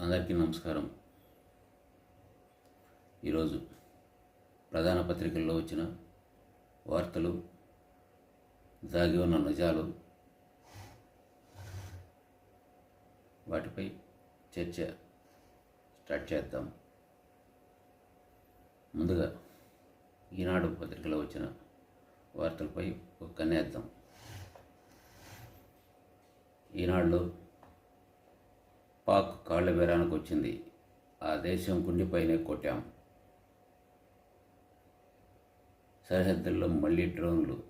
అందరికీ నమస్కారం. ఈరోజు ప్రధాన పత్రికల్లో వచ్చిన వార్తలు దాగి ఉన్న నిజాలు వాటిపై చర్చ స్టార్ట్ చేద్దాం. ముందుగా ఈనాడు పత్రికలో వచ్చిన వార్తలపై ఒక కన్నేద్దాం. ఈనాడులో పాక్ కాళ్ళబెరానికి వచ్చింది. ఆ దేశం గుండెపైనే కొట్టాం. సరిహద్దుల్లో మళ్ళీ డ్రోన్లు.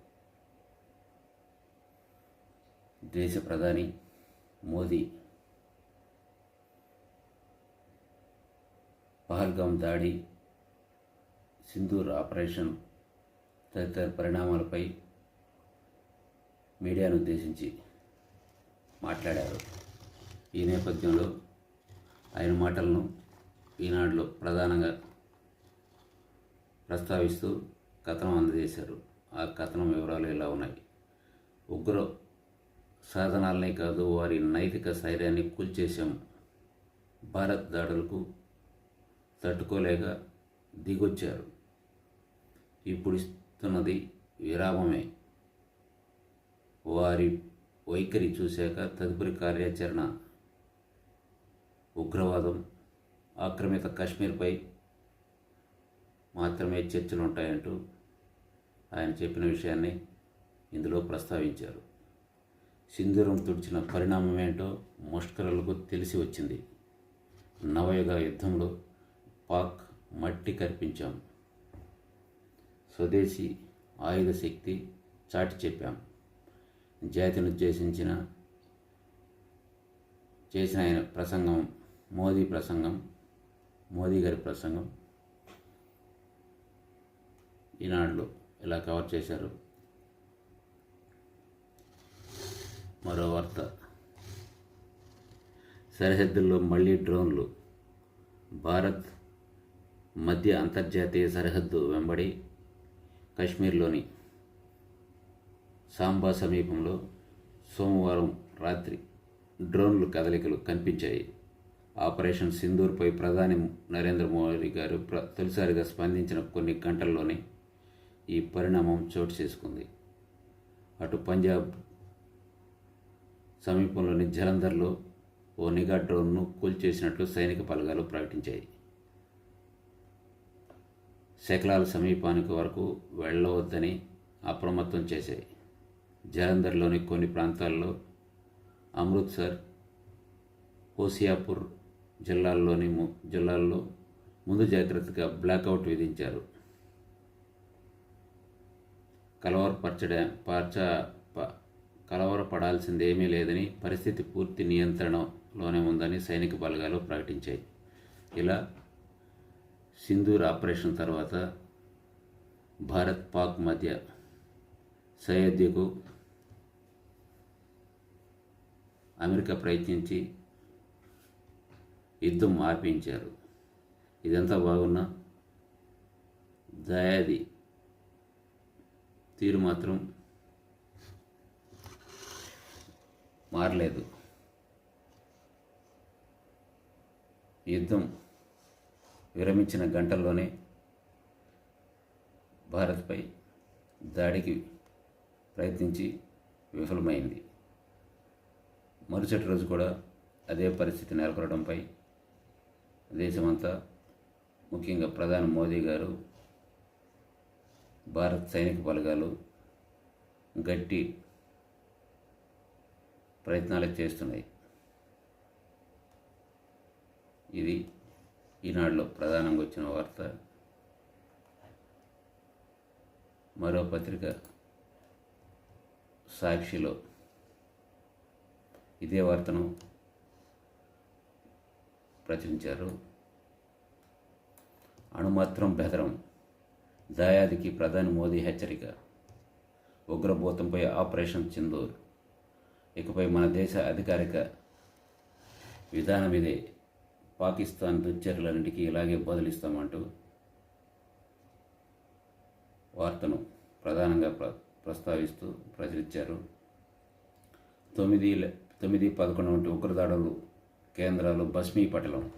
దేశ ప్రధాని మోదీ పహల్గాం దాడి సింధూర్ ఆపరేషన్ తదితర పరిణామాలపై మీడియాను ఉద్దేశించి మాట్లాడారు. ఈ నేపథ్యంలో ఆయన మాటలను ఈనాడులో ప్రధానంగా ప్రస్తావిస్తూ కథనం అందజేశారు. ఆ కథనం వివరాలు ఇలా ఉన్నాయి? ఉగ్ర సాధనాలనే కాదు వారి నైతిక స్థైర్యాన్ని కూల్చేశాము భారత్ దాడులకు తట్టుకోలేక దిగొచ్చారు. ఇప్పుడు ఇస్తున్నది విరామమే. వారి వైఖరి చూశాక తదుపరి కార్యాచరణ ఉగ్రవాదం ఆక్రమిత కాశ్మీర్పై మాత్రమే చర్చలు ఉంటాయంటూ ఆయన చెప్పిన విషయాన్ని ఇందులో ప్రస్తావించారు. సింధూరం తుడిచిన పరిణామం ఏంటో తెలిసి వచ్చింది. నవయుగ యుద్ధంలో పాక్ మట్టి కర్పించాం. స్వదేశీ ఆయుధ శక్తి చాటి చెప్పాం. జాతిని ఉద్దేశించిన చేసిన ఆయన ప్రసంగం మోదీ ప్రసంగం మోదీ గారి ప్రసంగం ఈనాడులో ఇలా కవర్ చేశారు. మరో వార్త. సరిహద్దుల్లో మళ్ళీ డ్రోన్లు. భారత్ మధ్య అంతర్జాతీయ సరిహద్దు వెంబడి కాశ్మీర్లోని సాంబా సమీపంలో సోమవారం రాత్రి డ్రోన్లు కదలికలు కనిపించాయి. ఆపరేషన్ సింధూర్పై ప్రధాని నరేంద్ర మోదీ గారు ప్ర తొలిసారిగా స్పందించిన కొన్ని గంటల్లోనే ఈ పరిణామం చోటు చేసుకుంది. అటు పంజాబ్ సమీపంలోని జలంధర్లో ఓ నిఘా డ్రోన్ను కూల్చేసినట్లు సైనిక బలగాలు ప్రకటించాయి. శకలాల సమీపానికి వరకు వెళ్ళవద్దని అప్రమత్తం చేశాయి. జలంధర్లోని కొన్ని ప్రాంతాల్లో అమృత్సర్ హోసియాపూర్ జిల్లాల్లోని ము- జిల్లాల్లో ముందు జాగ్రత్తగా బ్లాకౌట్ విధించారు. కలవరపరచడా పార్చ ప- కలవరపడాల్సిందేమీ లేదని పరిస్థితి పూర్తి నియంత్రణలోనే ఉందని సైనిక బలగాలు ప్రకటించాయి. ఇలా సింధూర్ ఆపరేషన్ తర్వాత భారత్ పాక్ మధ్య సయోధ్యకు అమెరికా ప్రయత్నించి యుద్ధం ఆపించారు. ఇదంతా బాగున్నా దయాది తీరు మాత్రం మారలేదు. యుద్ధం విరమించిన గంటల్లోనే భారత్పై దాడికి ప్రయత్నించి విఫలమైంది. మరుసటి రోజు కూడా అదే పరిస్థితి నెలకొనడంపై దేశమంతా ముఖ్యంగా ప్రధాని మోదీ గారు భారత్ సైనిక బలగాలు గట్టి ప్రయత్నాలు చేస్తున్నాయి. ఇది ఈనాడులో ప్రధానంగా వచ్చిన వార్త. మరో పత్రిక సాక్షిలో ఇదే వార్తను ప్రచురించారు. అణుమాత్రం బెదరం. దాయాదికి ప్రధాని మోదీ హెచ్చరిక. ఉగ్రభూతంపై ఆపరేషన్ చిందూర్ ఇకపై మన దేశ అధికారిక విధానం ఇదే పాకిస్తాన్ దుశ్చర్యలన్నింటికీ ఇలాగే బదులిస్తామంటూ వార్తను ప్రధానంగా ప్ర ప్రస్తావిస్తూ ప్రచురించారు. తొమ్మిది తొమ్మిది పదకొండు వంటి ఉగ్రదాడులు కేంద్రాలు భస్మీపటలం.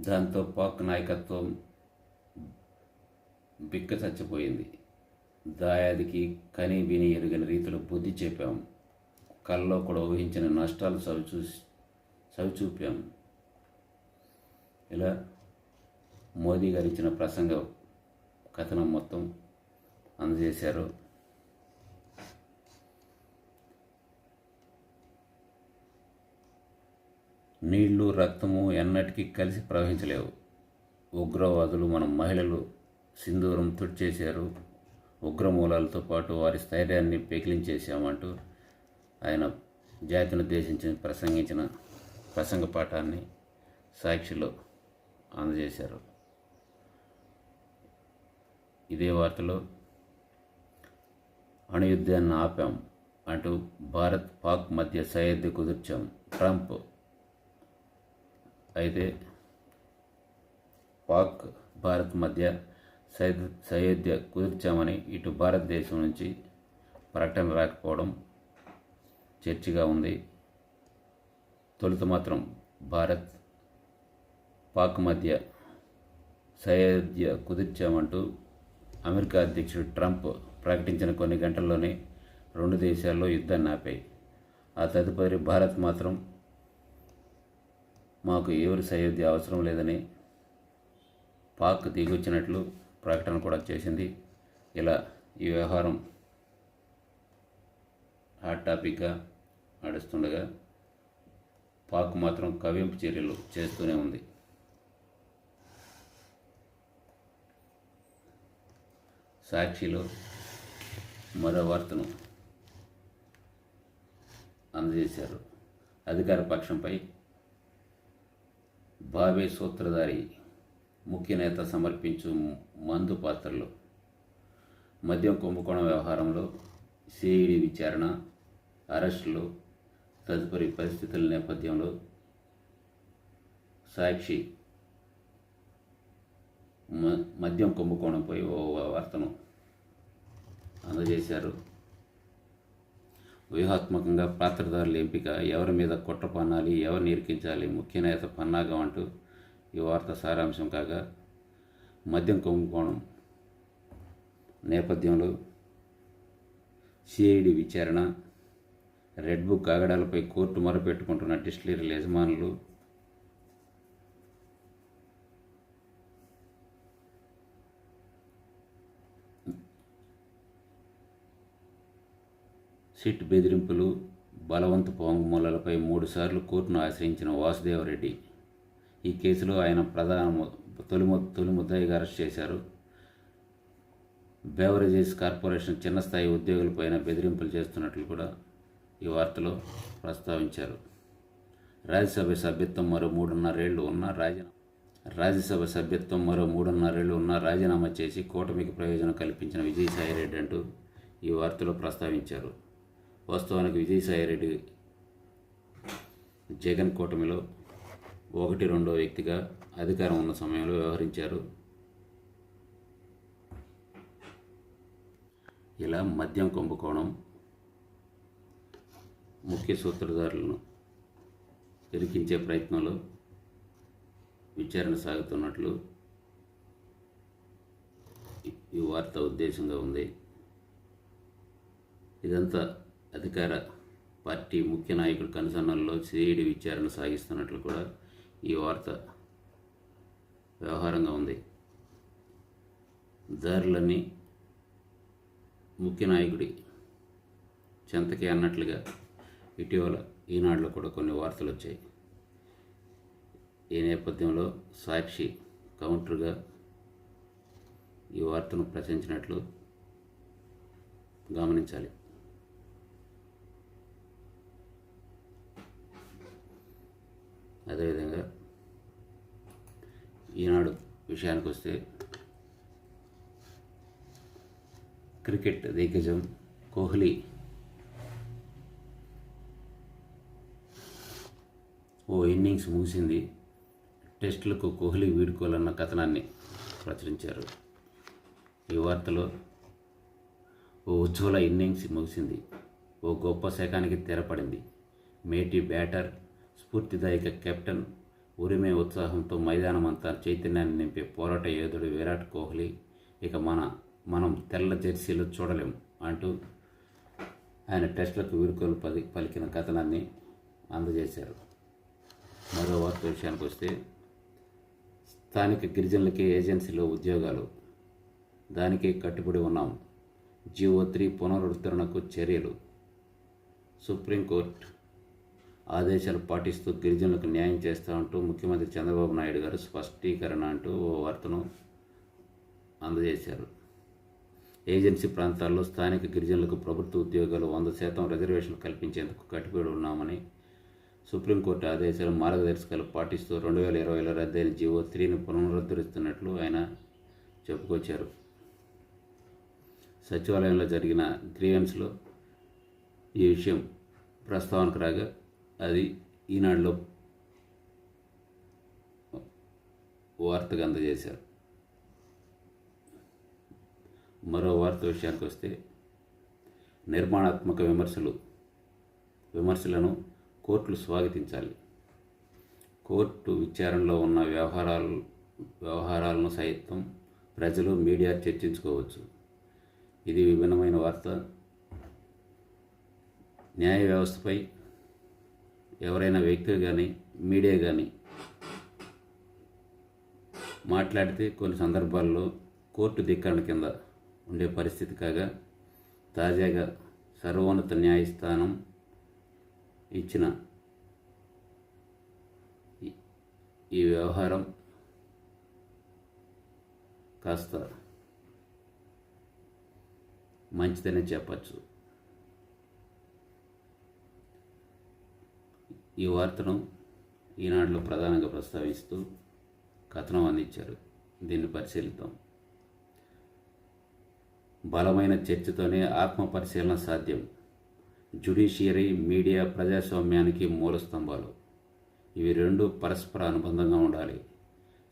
దాంతో పాక్ నాయకత్వం బిక్క చచ్చిపోయింది దాయాదికి కని విని ఎరుగని రీతిలో బుద్ధి చెప్పాం. కళ్ళలో కూడా ఊహించిన నష్టాలు చవిచూ చవిచూపాం ఇలా మోదీ గారు ఇచ్చిన ప్రసంగ కథనం మొత్తం అందజేశారు. నీళ్ళు రక్తము ఎన్నటికీ కలిసి ప్రవహించలేవు. ఉగ్రవాదులు మన మహిళలు సింధూరం తుడిచేశారు. ఉగ్రమూలాలతో పాటు వారి స్థైర్యాన్ని పెకిలించేశామంటూ ఆయన జాతిని ఉద్దేశించి ప్రసంగించిన ప్రసంగ పాఠాన్ని సాక్షిలో అందజేశారు. ఇదే వార్తలో అణుయుద్ధాన్ని ఆపాం అంటూ భారత్ పాక్ మధ్య సయోధ్య కుదిర్చాం. ట్రంప్ అయితే పాక్ భారత్ మధ్య సైద్ సయోధ్య కుదిర్చామని ఇటు భారతదేశం నుంచి ప్రకటన రాకపోవడం చర్చగా ఉంది. తొలుత మాత్రం భారత్ పాక్ మధ్య సయోధ్య కుదిర్చామంటూ అమెరికా అధ్యక్షుడు ట్రంప్ ప్రకటించిన కొన్ని గంటల్లోనే రెండు దేశాల్లో యుద్ధాన్ని ఆపాయి. ఆ తదుపరి భారత్ మాత్రం మాకు ఎవరి సయోధ్య అవసరం లేదని పాక్ దిగొచ్చినట్లు ప్రకటన కూడా చేసింది. ఇలా ఈ వ్యవహారం హాట్ టాపిక్గా నడుస్తుండగా పాక్ మాత్రం కవింపు చర్యలు చేస్తూనే ఉంది. సాక్షిలో మరో వార్తను అందజేశారు. అధికార పక్షంపై బాబే సూత్రధారి ముఖ్య నేత సమర్పించు మందు పాత్రలు. మద్యం కుంభకోణం వ్యవహారంలో సిఐడి విచారణ అరెస్టులు తదుపరి పరిస్థితుల నేపథ్యంలో సాక్షి మ- మద్యం కుంభకోణంపై ఓ వార్తను అందజేశారు. వ్యూహాత్మకంగా పాత్రధారుల ఎంపిక ఎవరి మీద కుట్ర పన్నాలి ఎవరిని ఇరికించాలి ముఖ్య నేత పన్నాగం అంటూ ఈ వార్త సారాంశం కాగా మద్యం కుంభకోణం నేపథ్యంలో సిఐడి విచారణ రెడ్ బుక్ కాగడాలపై కోర్టు మొరపెట్టుకుంటున్న డిస్టిలరీల యజమానులు సిట్ బెదిరింపులు బలవంతు వాంగ్మూలాలపై మూడుసార్లు కోర్టును ఆశ్రయించిన వాసుదేవరెడ్డి. ఈ కేసులో ఆయన ప్రధాన తొలి తొలి ముద్దాయిగా అరెస్ట్ చేశారు. బెవరేజెస్ కార్పొరేషన్ చిన్న స్థాయి ఉద్యోగులపైన బెదిరింపులు చేస్తున్నట్లు కూడా ఈ వార్తలో ప్రస్తావించారు. రాజ్యసభ సభ్యత్వం మరో మూడున్నరేళ్ళు ఉన్న రాజీనామా రాజ్యసభ సభ్యత్వం మరో మూడున్నరేళ్ళు ఉన్న రాజీనామా చేసి కూటమికి ప్రయోజనం కల్పించిన విజయసాయిరెడ్డి అంటూ ఈ వార్తలో ప్రస్తావించారు. వాస్తవానికి విజయసాయిరెడ్డి జగన్ కూటమిలో ఒకటి రెండో వ్యక్తిగా అధికారం ఉన్న సమయంలో వ్యవహరించారు. ఇలా మద్యం కుంభకోణం ముఖ్య సూత్రధారులను ఇరికించే ప్రయత్నంలో విచారణ సాగుతున్నట్లు ఈ- ఈ వార్త ఉద్దేశంగా ఉంది. ఇదంతా అధికార పార్టీ ముఖ్య నాయకుడి కనుసన్నల్లో సిఐడి విచారణ సాగిస్తున్నట్లు కూడా ఈ వార్త వ్యవహారంగా ఉంది. దారులన్నీ ముఖ్య నాయకుడి చెంతకి అన్నట్లుగా ఇటీవల ఈనాడులో కూడా కొన్ని వార్తలు వచ్చాయి. ఈ నేపథ్యంలో సాక్షి కౌంటర్గా ఈ వార్తను ప్రచురించినట్లు గమనించాలి. అదేవిధంగా ఈనాడు విషయానికి వస్తే క్రికెట్ దిగ్గజం కోహ్లీ ఓ ఇన్నింగ్స్ ముగిసింది. టెస్టులకు కోహ్లీ వీడుకోవాలన్న కథనాన్ని ప్రచురించారు. ఈ వార్తలో ఓ ఉజ్వల ఇన్నింగ్స్ ముగిసింది. ఓ గొప్ప శకానికి తెరపడింది. మేటి బ్యాటర్ స్ఫూర్తిదాయక కెప్టెన్ ఉరిమే ఉత్సాహంతో మైదానమంతా చైతన్యాన్ని నింపే పోరాట యోధుడు విరాట్ కోహ్లీ. ఇక మన మనం తెల్ల జెర్సీలు చూడలేం అంటూ ఆయన టెస్టులకు వీడుకోలు పలి పలికిన కథనాన్ని అందజేశారు. మరో వార్త విషయానికి వస్తే స్థానిక గిరిజనులకి ఏజెన్సీలో ఉద్యోగాలు. దానికి కట్టుబడి ఉన్నాం. జీవో త్రీ పునరుద్ధరణకు చర్యలు. సుప్రీంకోర్టు ఆదేశాలు పాటిస్తూ గిరిజనులకు న్యాయం చేస్తామంటూ ముఖ్యమంత్రి చంద్రబాబు నాయుడు గారు స్పష్టీకరణ అంటూ ఓ వార్తను అందజేశారు. ఏజెన్సీ ప్రాంతాల్లో స్థానిక గిరిజనులకు ప్రభుత్వ ఉద్యోగాలు వంద శాతం రిజర్వేషన్లు కల్పించేందుకు కట్టుబడి ఉన్నామని సుప్రీంకోర్టు ఆదేశాలు మార్గదర్శకాలు పాటిస్తూ రెండు వేల ఇరవైలో రద్దయిన జీవో త్రీని పునరుద్ధరిస్తున్నట్లు ఆయన చెప్పుకొచ్చారు. సచివాలయంలో జరిగిన గ్రీవెన్స్లో ఈ విషయం ప్రస్తావనకు రాగా అది ఈనాడులో వార్తగా అందజేశారు. మరో వార్త విషయానికి వస్తే నిర్మాణాత్మక విమర్శలు విమర్శలను కోర్టులు స్వాగతించాలి. కోర్టు విచారణలో ఉన్న వ్యవహారాలు వ్యవహారాలను సైతం ప్రజలు మీడియా చర్చించుకోవచ్చు. ఇది విభిన్నమైన వార్త. న్యాయ వ్యవస్థపై ఎవరైనా వ్యక్తులు కానీ మీడియా కానీ మాట్లాడితే కొన్ని సందర్భాల్లో కోర్టు ధిక్కరణ కింద ఉండే పరిస్థితి కాగా తాజాగా సర్వోన్నత న్యాయస్థానం ఇచ్చిన ఈ- వ్యవహారం కాస్త మంచిదనే చెప్పచ్చు. ఈ వార్తను ఈనాడులో ప్రధానంగా ప్రస్తావిస్తూ కథనం అందించారు. దీన్ని పరిశీలిద్దాం. బలమైన చర్చతోనే ఆత్మ పరిశీలన సాధ్యం. జుడిషియరీ మీడియా ప్రజాస్వామ్యానికి మూల స్తంభాలు. ఇవి రెండు పరస్పర అనుబంధంగా ఉండాలి.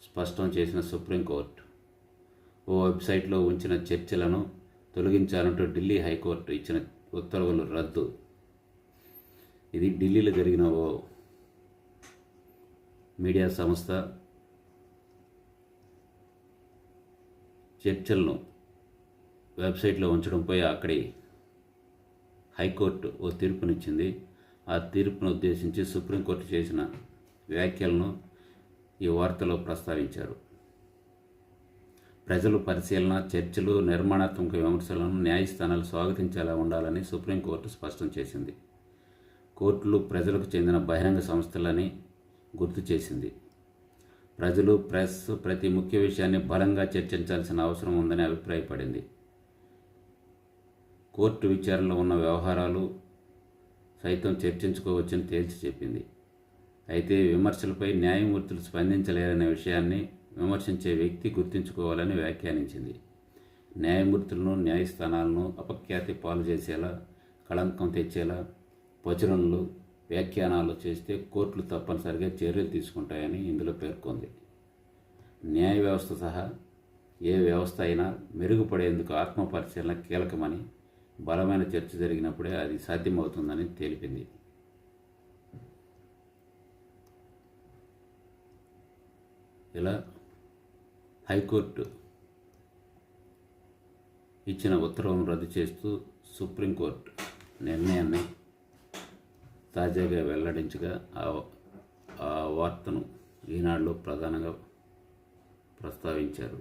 స్పష్టం చేసిన సుప్రీంకోర్టు ఓ వెబ్సైట్లో ఉంచిన చర్చలను తొలగించాలంటూ ఢిల్లీ హైకోర్టు ఇచ్చిన ఉత్తర్వులు రద్దు. ఇది ఢిల్లీలో జరిగిన ఓ మీడియా సంస్థ చర్చలను వెబ్సైట్లో ఉంచడంపై అక్కడి హైకోర్టు ఓ తీర్పునిచ్చింది. ఆ తీర్పును ఉద్దేశించి సుప్రీంకోర్టు చేసిన వ్యాఖ్యలను ఈ వార్తలో ప్రస్తావించారు. ప్రజలు పరిశీలన చర్చలు నిర్మాణాత్మక విమర్శలను న్యాయస్థానాలు స్వాగతించేలా ఉండాలని సుప్రీంకోర్టు స్పష్టం చేసింది. కోర్టులు ప్రజలకు చెందిన బహిరంగ సంస్థలని గుర్తు చేసింది. ప్రజలు ప్రెస్ ప్రతి ముఖ్య విషయాన్ని బలంగా చర్చించాల్సిన అవసరం ఉందని అభిప్రాయపడింది. కోర్టు విచారణలో ఉన్న వ్యవహారాలు సైతం చర్చించుకోవచ్చని తేల్చి చెప్పింది. అయితే విమర్శలపై న్యాయమూర్తులు స్పందించలేరనే విషయాన్ని విమర్శించే వ్యక్తి గుర్తుంచుకోవాలని వ్యాఖ్యానించింది. న్యాయమూర్తులను న్యాయస్థానాలను అపఖ్యాతి పాలు చేసేలా కళంకం తెచ్చేలా ప్రచురణలు వ్యాఖ్యానాలు చేస్తే కోర్టులు తప్పనిసరిగా చర్యలు తీసుకుంటాయని ఇందులో పేర్కొంది. న్యాయ వ్యవస్థ సహా ఏ వ్యవస్థ అయినా మెరుగుపడేందుకు ఆత్మపరిశీలన కీలకమని బలమైన చర్చ జరిగినప్పుడే అది సాధ్యమవుతుందని తెలిపింది. ఇలా హైకోర్టు ఇచ్చిన ఉత్తర్వులను రద్దు చేస్తూ సుప్రీంకోర్టు నిర్ణయాన్ని తాజాగా వెల్లడించగా ఆ వార్తను ఈనాడులో ప్రధానంగా ప్రస్తావించారు.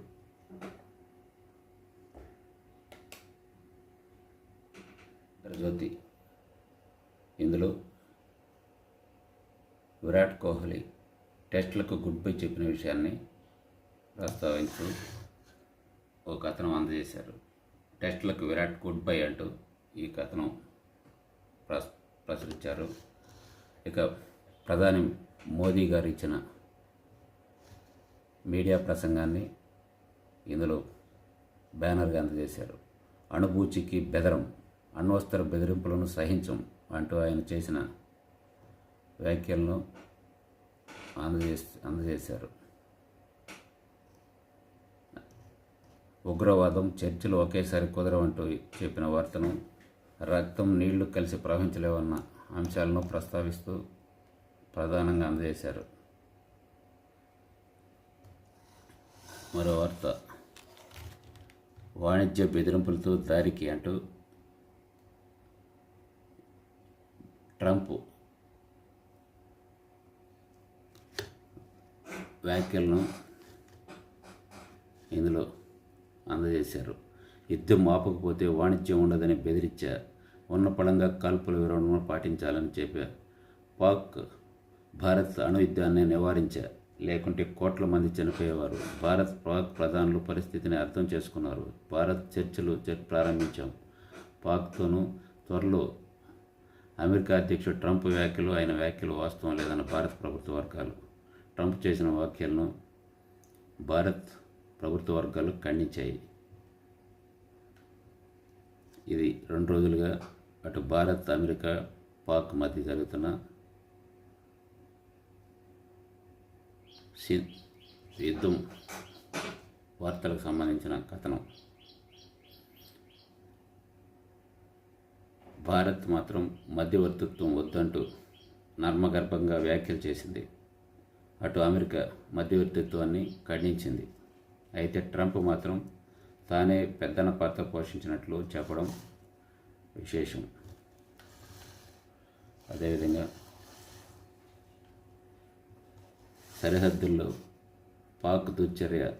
జ్యోతి ఇందులో విరాట్ కోహ్లీ టెస్టులకు గుడ్ బై చెప్పిన విషయాన్ని ప్రస్తావించు ఒక కథనం అందజేశారు. టెస్టులకు విరాట్ గుడ్ బై అంటూ ఈ కథనం ప్రస్ ప్రచురించారు ఇక ప్రధాని మోదీ గారు ఇచ్చిన మీడియా ప్రసంగాన్ని ఇందులో బ్యానర్గా అందజేశారు. అణుభూచికి బెదరం అణ్వస్త్ర బెదిరింపులను సహించం అంటూ ఆయన చేసిన వ్యాఖ్యలను అందజేసి అందజేశారు. ఉగ్రవాదం చర్చలు ఒకేసారి కుదరవంటూ చెప్పిన వార్తను రక్తం నీళ్ళు కలిసి ప్రవహించలేవన్న అంశాలను ప్రస్తావిస్తూ ప్రధానంగా అందజేశారు. మరో వార్త. వాణిజ్య బెదిరింపులతో దారికి అంటూ ట్రంప్ వ్యాఖ్యలను ఇందులో అందజేశారు. యుద్ధం ఆపకపోతే వాణిజ్యం ఉండదని బెదిరించా ఉన్న పడంగా కాల్పుల విరమణను పాటించాలని చెప్పారు. పాక్ భారత్ అణు యుద్ధాన్ని నివారించా లేకుంటే కోట్ల మంది చనిపోయేవారు. భారత్ పాక్ ప్రధానులు పరిస్థితిని అర్థం చేసుకున్నారు. భారత్ చర్చలు చర్ ప్రారంభించాం. పాక్తోనూ త్వరలో అమెరికా అధ్యక్షుడు ట్రంప్ వ్యాఖ్యలు ఆయన వ్యాఖ్యలు వాస్తవం లేదన్న భారత ప్రభుత్వ వర్గాలు. ట్రంప్ చేసిన వ్యాఖ్యలను భారత్ ప్రభుత్వ వర్గాలు ఖండించాయి. ఇది రెండు రోజులుగా అటు భారత్ అమెరికా పాక్ మధ్య జరుగుతున్న సి- యుద్ధం వార్తలకు సంబంధించిన కథనం. భారత్ మాత్రం మధ్యవర్తిత్వం వద్దంటూ నర్మగర్భంగా వ్యాఖ్యలు చేసింది. అటు అమెరికా మధ్యవర్తిత్వాన్ని ఖండించింది. అయితే ట్రంప్ మాత్రం తానే పెద్దన పాత్ర పోషించినట్లు చెప్పడం విశేషం. అదేవిధంగా సరిహద్దుల్లో పాక్ దుశ్చర్య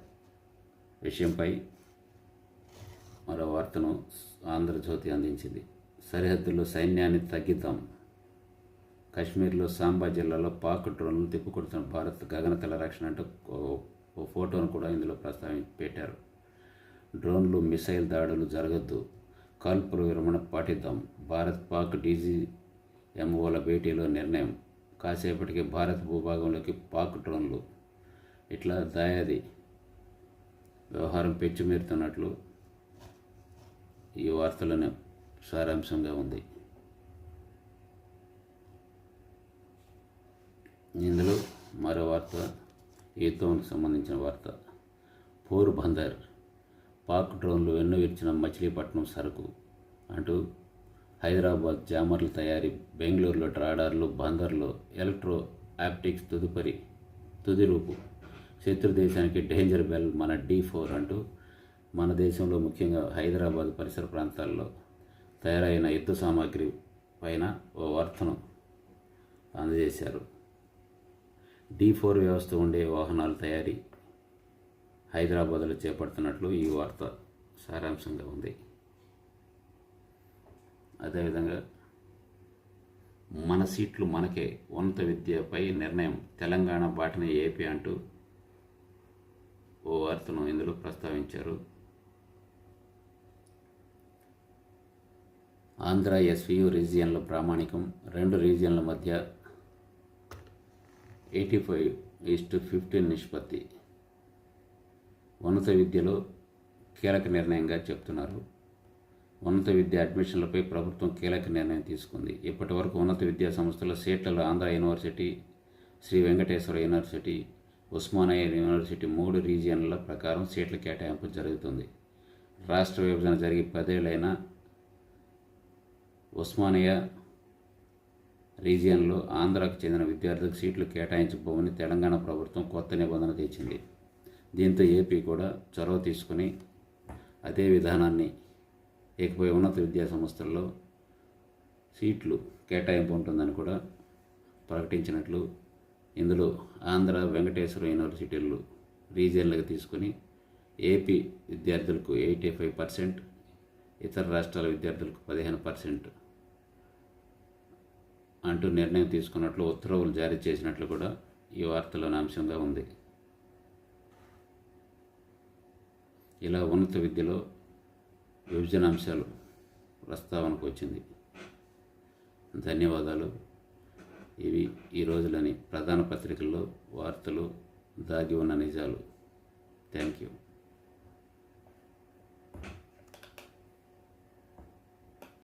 విషయంపై మరో వార్తను ఆంధ్రజ్యోతి అందించింది. సరిహద్దుల్లో సైన్యాన్ని తగ్గిద్దాం. కాశ్మీర్లో సాంబా జిల్లాలో పాక్ డ్రోన్లు తిప్పుకొడుతున్న భారత్ గగనతల రక్షణ అంటూ ఓ- ఓ ఫోటోను కూడా ఇందులో ప్రస్తావి పెట్టారు. డ్రోన్లు మిసైల్ దాడులు జరగద్దు. కాల్పుల విరమణ పాటిద్దాం. భారత్ పాక్ డీజీఎంఓల భేటీలో నిర్ణయం. కాసేపటికి భారత్ భూభాగంలోకి పాక్ డ్రోన్లు. ఇట్లా దాయాది వ్యవహారం పెచ్చుమీరుతున్నట్లు ఈ వార్తలను సారాంశంగా ఉంది. ఇందులో మరో వార్త యుద్ధానికి సంబంధించిన వార్త. పోర్ బందర్ పాక్ డ్రోన్లు వెన్నువిరిచిన మచిలీపట్నం సరుకు అంటూ హైదరాబాద్ జామర్ల తయారీ బెంగళూరులో రాడార్లు బందర్లు ఎలక్ట్రో ఆప్టిక్స్ తదుపరి తుది రూపు. శత్రు దేశానికి డేంజర్ బెల్ మన డీ ఫోర్ అంటూ మన దేశంలో ముఖ్యంగా హైదరాబాద్ పరిసర ప్రాంతాల్లో తయారైన యుద్ధ సామాగ్రి పైన ఓ వార్తను అందజేశారు. డి ఫోర్ వ్యవస్థ ఉండే వాహనాల తయారీ హైదరాబాద్లో చేపడుతున్నట్లు ఈ వార్త సారాంశంగా ఉంది. అదేవిధంగా మన సీట్లు మనకే ఉన్నత విద్యపై నిర్ణయం తెలంగాణ బాటనే ఏపీ అంటూ ఓ వార్తను ఇందులో ప్రస్తావించారు. ఆంధ్ర ఎస్వియు రీజియన్ల ప్రామాణికం రెండు రీజియన్ల మధ్య ఎయిటీ ఫైవ్ ఈస్ట్ ఫిఫ్టీన్ నిష్పత్తి. ఉన్నత విద్యలో కీలక నిర్ణయంగా చెప్తున్నారు. ఉన్నత విద్య అడ్మిషన్లపై ప్రభుత్వం కీలక నిర్ణయం తీసుకుంది. ఇప్పటి వరకు ఉన్నత విద్యా సంస్థల సీట్లలో Andhra university Sri Venkateswara university Osmania university మూడు రీజియన్ల ప్రకారం సీట్ల కేటాయింపు జరుగుతుంది. రాష్ట్ర విభజన జరిగి పదేళ్ళైన ఉస్మానియా రీజియన్లో ఆంధ్రాకు చెందిన విద్యార్థులకు సీట్లు కేటాయించబోమని తెలంగాణ ప్రభుత్వం కొత్త నిబంధన తెచ్చింది. దీంతో ఏపీ కూడా చొరవ తీసుకుని అదే విధానాన్ని ఇకపై ఉన్నత విద్యా సంస్థల్లో సీట్లు కేటాయింపు ఉంటుందని కూడా ప్రకటించినట్లు ఇందులో ఆంధ్ర వెంకటేశ్వర యూనివర్సిటీలు రీజియన్లకు తీసుకుని ఏపీ విద్యార్థులకు ఎయిటీ ఫైవ్ పర్సెంట్ ఇతర రాష్ట్రాల విద్యార్థులకు పదిహేను పర్సెంట్ అంటూ నిర్ణయం తీసుకున్నట్లు ఉత్తర్వులు జారీ చేసినట్లు కూడా ఈ వార్తలోని అంశంగా ఉంది. ఇలా ఉన్నత విద్యలో విభజన అంశాలు ప్రస్తావనకు వచ్చింది. ధన్యవాదాలు. ఇవి ఈ రోజులని ప్రధాన పత్రికల్లో వార్తలు దాగి ఉన్న నిజాలు. Thank you.